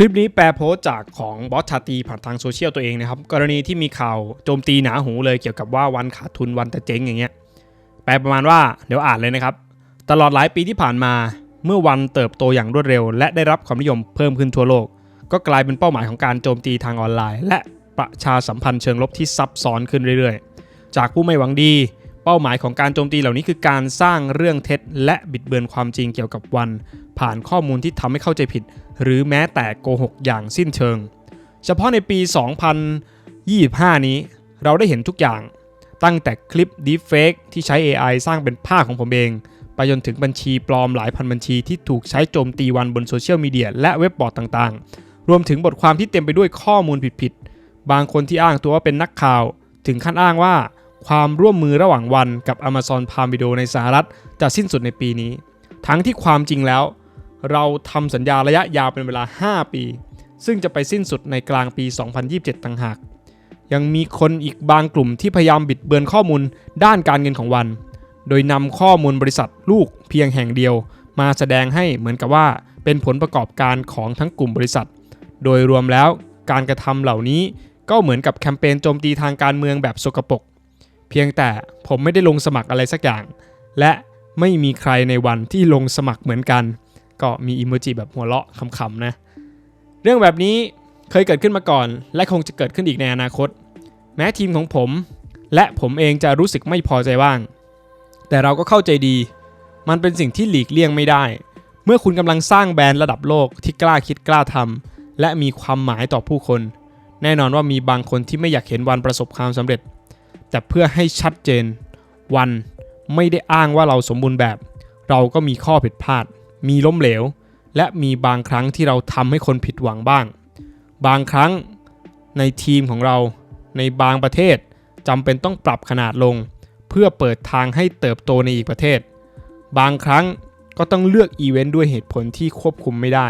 ลิปนี้แปลโพสจากของบอสชาตีผ่านทางโซเชียลตัวเองนะครับ กรณีที่มีข่าวโจมตีหนาหูเลยเกี่ยวกับว่าวันขาดทุนวันแต่เจ๊งอย่างเงี้ยแปลประมาณว่าเดี๋ยวอ่านเลยนะครับ ตลอดหลายปีที่ผ่านมา เมื่อวันเติบโตอย่างรวดเร็ว และได้รับความนิยมเพิ่มขึ้นทั่วโลก ก็กลายเป็นเป้าหมายของการโจมตีทางออนไลน์ และประชาสัมพันธ์เชิงลบที่ซับซ้อนขึ้นเรื่อยๆ จากผู้ไม่หวังดี เป้าหมายของการโจมตีเหล่านี้คือการสร้างเรื่องเท็จ และบิดเบือนความจริงเกี่ยวกับวัน ผ่านข้อมูลที่ทำให้เข้าใจผิด หรือแม้แต่โกหกอย่างสิ้นเชิง เฉพาะในปี 2025 นี้เราได้เห็นทุกอย่างตั้งแต่คลิป Deepfake ที่ใช้ AI สร้างเป็นภาพของผมเอง ไปจนถึงบัญชีปลอมหลายพันบัญชีที่ถูกใช้โจมตีวันบนโซเชียลมีเดียและเว็บบอร์ดต่างๆ รวมถึงบทความที่เต็มไปด้วยข้อมูลผิดๆ บางคนที่อ้างตัวว่าเป็นนักข่าว ถึงขั้นอ้างว่า ความร่วมมือระหว่างวันกับ Amazon Prime Video ในสหรัฐจะสิ้นสุดในปีนี้ ทั้งที่ความจริงแล้ว เราทำสัญญาระยะยาวเป็นเวลา 5 ปี ซึ่งจะไปสิ้นสุดในกลางปี 2027 ต่างหาก ยังมีคนอีกบางกลุ่มที่พยายามบิดเบือนข้อมูลด้านการเงินของวัน โดยนำข้อมูลบริษัทลูกเพียงแห่งเดียว มาแสดงให้เหมือนกับว่าเป็นผลประกอบการของทั้งกลุ่มบริษัท โดยรวมแล้วการกระทำเหล่านี้ก็เหมือนกับแคมเปญโจมตีทางการเมืองแบบสกปรกเพียงแต่ผมไม่ได้ลงสมัครอะไรสักอย่าง และไม่มีใครในวันที่ลงสมัครเหมือนกัน ก็มีอิโมจิแบบหัวเราะขำๆนะ เรื่องแบบนี้เคยเกิดขึ้นมาก่อน และคงจะเกิดขึ้นอีกในอนาคต แม้ทีมของผม และผมเองจะรู้สึกไม่พอใจบ้าง แต่เราก็เข้าใจดี มันเป็นสิ่งที่หลีกเลี่ยงไม่ได้ เมื่อคุณกำลังสร้างแบรนด์ระดับโลกที่กล้าคิดกล้าทำและมีความหมายต่อผู้คน แน่นอนว่ามีบางคนที่ไม่อยากเห็นวันประสบความสำเร็จ แต่เพื่อให้ชัดเจน วันไม่ได้อ้างว่าเราสมบูรณ์แบบ เราก็มีข้อผิดพลาด มีล้มเหลว และมีบางครั้งที่เราทำให้คนผิดหวังบ้าง บางครั้งในทีมของเรา ในบางประเทศจำเป็นต้องปรับขนาดลง เพื่อเปิดทางให้เติบโตในอีกประเทศ บางครั้งก็ต้องเลือกอีเวนต์ด้วยเหตุผลที่ควบคุมไม่ได้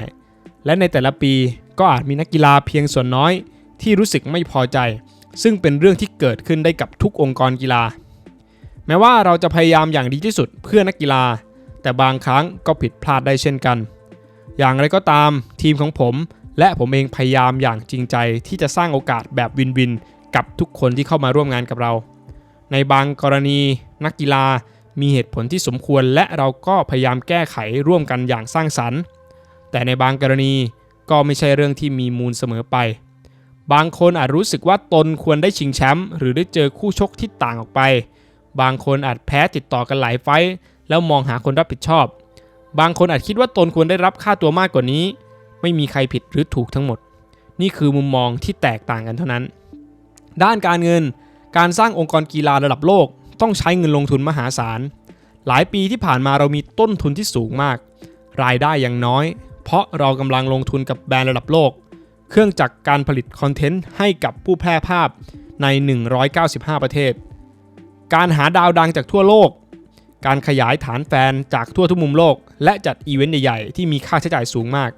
และในแต่ละปีก็อาจมีนักกีฬาเพียงส่วนน้อยที่รู้สึกไม่พอใจ ซึ่งเป็นเรื่องที่เกิดขึ้นได้กับทุกองค์กรกีฬา แม้ว่าเราจะพยายามอย่างดีที่สุดเพื่อนักกีฬา แต่บางครั้งก็ผิดพลาดได้เช่นกัน อย่างไรก็ตามทีมของผม และผมเองพยายามอย่างจริงใจที่จะสร้างโอกาสแบบวินวิน กับทุกคนที่เข้ามาร่วมงานกับเรา ในบางกรณีนักกีฬามีเหตุผลที่สมควร และเราก็พยายามแก้ไขร่วมกันอย่างสร้างสรรค์ แต่ในบางกรณีก็ไม่ใช่เรื่องที่มีมูลเสมอไป บางคนอาจรู้สึกว่าตนควรได้ชิงแชมป์หรือได้เจอคู่ชกที่ต่างออกไป บางคนอาจแพ้ติดต่อกันหลายไฟต์ แล้วมองหาคนรับผิดชอบ บางคนอาจคิดว่าตนควรได้รับค่าตัวมากกว่านี้ ไม่มีใครผิดหรือถูกทั้งหมด นี่คือมุมมองที่แตกต่างกันเท่านั้น ด้านการเงิน การสร้างองค์กรกีฬาระดับโลก ต้องใช้เงินลงทุนมหาศาล หลายปีที่ผ่านมาเรามีต้นทุนที่สูงมาก รายได้ยังน้อย เพราะเรากำลังลงทุนกับแบรนด์ระดับโลก เครื่องจักรการผลิตคอนเทนต์ให้กับผู้แพร่ภาพใน 195 ประเทศ การหาดาวดังจากทั่วโลก การขยายฐานแฟนจากทั่วทุกมุมโลก และจัดอีเวนต์ใหญ่ ๆ ที่มีค่าใช้จ่ายสูงมาก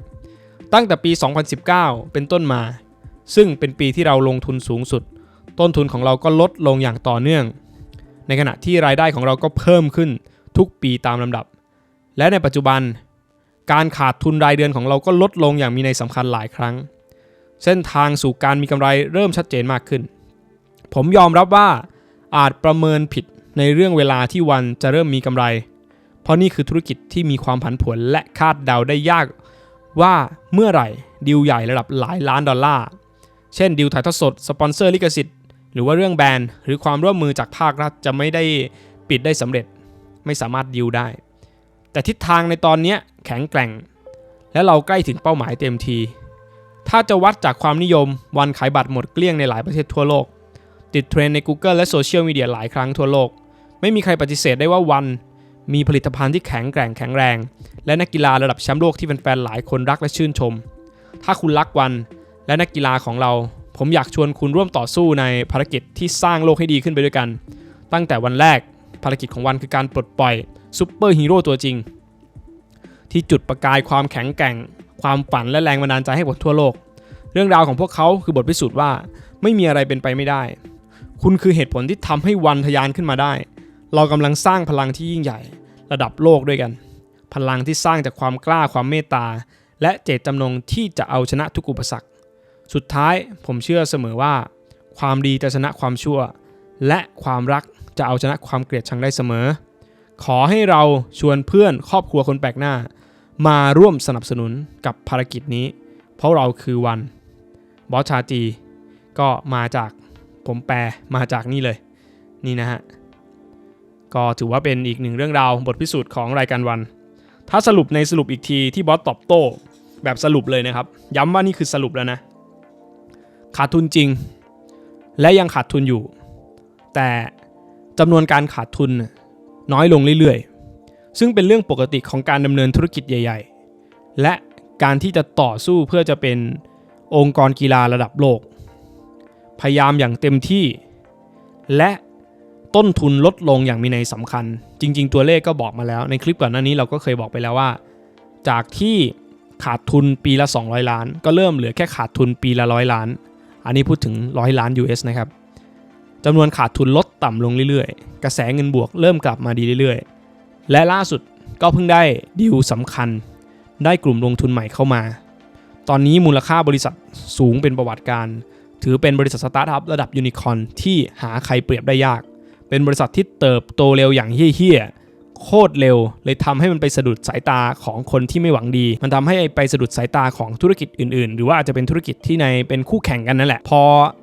ตั้งแต่ปี 2019 เป็นต้นมา ซึ่งเป็นปีที่เราลงทุนสูงสุด ต้นทุนของเราก็ลดลงอย่างต่อเนื่อง ในขณะที่รายได้ของเราก็เพิ่มขึ้นทุกปีตามลำดับ และในปัจจุบัน การขาดทุนรายเดือนของเราก็ลดลงอย่างมีในยสำคัญหลายครั้ง เส้นทางสู่การมีกำไรเริ่มชัดเจนมากขึ้น ผมยอมรับว่าอาจประเมินผิด ในเรื่องเวลาที่วันจะเริ่มมีกำไร เพราะนี่คือธุรกิจที่มีความผันผวนและคาดเดาได้ยาก ว่าเมื่อไหร่ดีลใหญ่ระดับหลายล้านดอลลาร์เช่นดีลถ่ายทอดสดสปอนเซอร์ลิขสิทธิ์หรือว่าเรื่องแบรนด์หรือความร่วมมือจากภาครัฐจะไม่ได้ปิดได้สำเร็จ ไม่สามารถดีลได้ แต่ทิศทางในตอนนี้แข็งแกร่ง และเราใกล้ถึงเป้าหมายเต็มที ถ้าจะวัดจากความนิยมวันขายบัตรหมดเกลี้ยงในหลายประเทศทั่วโลก ติดเทรนใน Google และโซเชียลมีเดียหลายครั้งทั่วโลก ไม่มีใครปฏิเสธได้ว่าวัน มีผลิตภัณฑ์ที่แข็งแกร่งแข็งแรง และนักกีฬาระดับแชมป์โลกที่แฟนๆหลายคนรักและชื่นชม ถ้าคุณรักวันและนักกีฬาของเรา ผมอยากชวนคุณร่วมต่อสู้ในภารกิจที่สร้างโลกให้ดีขึ้นไปด้วยกัน ตั้งแต่วันแรกภารกิจของวันคือการปลดปล่อยซูเปอร์ฮีโร่ตัวจริง ที่จุดประกายความแข็งแกร่ง ความฝันและแรงบันดาลใจให้กับทั่วโลก เรื่องราวของพวกเขาคือบทพิสูจน์ว่าไม่มีอะไรเป็นไปไม่ได้ คุณคือเหตุผลที่ทำให้วันทะยานขึ้นมาได้ เรากำลังสร้างพลังที่ยิ่งใหญ่ ระดับโลกด้วยกัน พลังที่สร้างจากความกล้าความเมตตา และเจตจำนงที่จะเอาชนะทุกอุปสรรค สุดท้ายผมเชื่อเสมอว่า ความดีจะชนะความชั่ว และความรักจะเอาชนะความเกลียดชังได้เสมอ ขอให้เราชวนเพื่อนครอบครัวคนแปลกหน้า มาร่วมสนับสนุนกับภารกิจนี้ เพราะเราคือวันบอสชาจีก็มาจากผมแปลมาจากนี่เลย นี่นะฮะ ก็ถือว่าเป็นอีกหนึ่งเรื่องราวบทพิสูจน์ของรายการวัน ถ้าสรุปในสรุปอีกทีที่บอสตอบโต้ แบบสรุปเลยนะครับ ย้ำว่านี่คือสรุปแล้วนะ ขาดทุนจริง และยังขาดทุนอยู่ แต่จำนวนการขาดทุนน้อยลงเรื่อยๆ ซึ่งเป็นเรื่องปกติของการดำเนินธุรกิจใหญ่ ๆ และการที่จะต่อสู้เพื่อจะเป็นองค์กรกีฬาระดับโลก พยายามอย่างเต็มที่ และ ต้นทุนลดลงอย่างมีนัยสำคัญ จริง ๆ ตัวเลขก็บอกมาแล้ว ในคลิปก่อนหน้านี้เราก็เคยบอกไปแล้วว่า จากที่ขาดทุนปีละ 200 ล้าน ก็เริ่มเหลือแค่ขาดทุนปีละร้อยล้าน อันนี้พูดถึงร้อยล้าน US นะครับจำนวนขาดทุนลดต่ำลงเรื่อยๆ กระแสเงินบวกเริ่มกลับมาดีเรื่อยๆ และล่าสุดก็เพิ่งได้ดีลสำคัญ ได้กลุ่มลงทุนใหม่เข้ามา ตอนนี้มูลค่าบริษัทสูงเป็นประวัติการ ถือเป็นบริษัทสตาร์ทอัพระดับยูนิคอนที่หาใครเปรียบได้ยาก เป็นบริษัทที่เติบโตเร็วอย่างเฮี้ยๆโคตรเร็ว เลยทำให้มันไปสะดุดสายตาของคนที่ไม่หวังดี มันทำให้ไปสะดุดสายตาของธุรกิจอื่นๆ หรือว่าอาจจะเป็นธุรกิจที่ในเป็นคู่แข่งกันนั่นแหละ พอ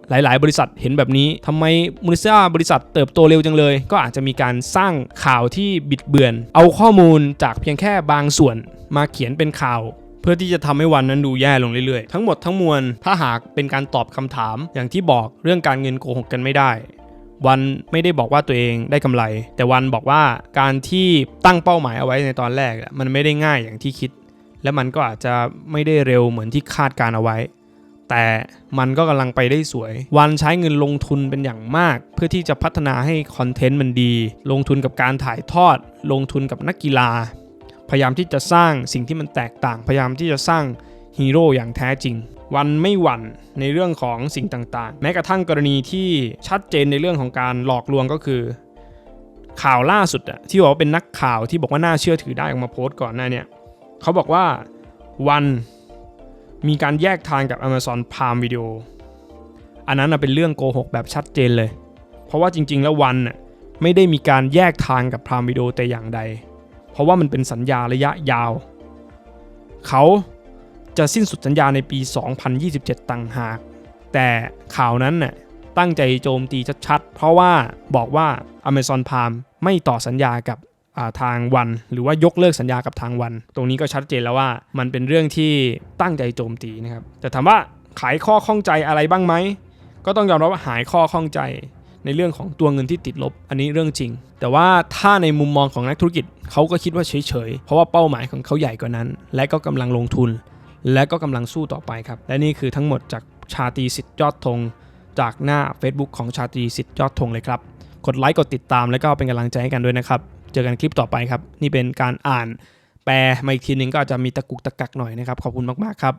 หลาย ๆ บริษัทเห็นแบบนี้ทำไมมูลค่าบริษัทเติบโตเร็วจังเลย ก็อาจจะมีการสร้างข่าวที่บิดเบือน เอาข้อมูลจากเพียงแค่บางส่วนมาเขียนเป็นข่าวเพื่อที่จะทำให้วันนั้นดูแย่ลงเรื่อยๆ ทั้งหมดทั้งมวล ถ้าหากเป็นการตอบคำถามอย่างที่บอกเรื่องการเงินโกหกกันไม่ได้ วันไม่ได้บอกว่าตัวเองได้กำไร แต่วันบอกว่าการที่ตั้งเป้าหมายเอาไว้ในตอนแรกมันไม่ได้ง่ายอย่างที่คิด และมันก็อาจจะไม่ได้เร็วเหมือนที่คาดการเอาไว้ แต่มันก็กำลังไปได้สวย วันใช้เงินลงทุนเป็นอย่างมาก เพื่อที่จะพัฒนาให้คอนเทนต์มันดี ลงทุนกับการถ่ายทอด ลงทุนกับนักกีฬา พยายามที่จะสร้างสิ่งที่มันแตกต่าง พยายามที่จะสร้างฮีโร่อย่างแท้จริง วันไม่หวั่นในเรื่องของสิ่งต่างๆ แม้กระทั่งกรณีที่ชัดเจนในเรื่องของการหลอกลวงก็คือ ข่าวล่าสุดอะที่บอกว่าเป็นนักข่าวที่บอกว่าน่าเชื่อถือได้ออกมาโพสต์ก่อนหน้าเนี่ยเขาบอกว่าวันมีการแยกทางกับ Amazon Prime Video อันนั้นเป็นเรื่องโกหกแบบชัดเจนเลย เพราะว่าจริง ๆ แล้ววันไม่ได้มีการแยกทางกับ Prime Video แต่อย่างใด เพราะว่ามันเป็นสัญญาระยะยาว เขา จะสิ้นสุดสัญญาในปี 2027 ต่างหาก แต่ข่าวนั้นน่ะตั้งใจโจมตีชัดๆ เพราะว่าบอกว่า Amazon Prime ไม่ต่อสัญญากับาทางวัน หรือว่ายกเลิกสัญญากับทางวัน ตรงนี้ก็ชัดเจนแล้วว่ามันเป็นเรื่องที่ตั้งใจโจมตีนะครับ แต่ถามว่าขายข้อข้องใจอะไรบ้างไหม ก็ต้องยอมรับว่าหายข้อข้องใจในเรื่องของตัวเงินที่ติดลบ อันนี้เรื่องจริง แต่ว่าถ้าในมุมมองของนักธุรกิจเขาก็คิดว่าเฉยๆ เพราะว่าเป้าหมายของเขาใหญ่กว่านั้น และก็กำลังลงทุน และก็กำลังสู้ต่อไปครับ และนี่คือทั้งหมดจากชาตรีสิทธิ์ยอดธงจากหน้า Facebook ของชาตรีสิทธิ์ยอดธงเลยครับ กดไลค์กดติดตามแล้วก็เป็นกำลังใจให้กันด้วยนะครับ เจอกันคลิปต่อไปครับ นี่เป็นการอ่านแปลมาอีกทีหนึงก็อาจจะมีตะกุกตะกักหน่อยนะครับ ขอบคุณมากๆครับ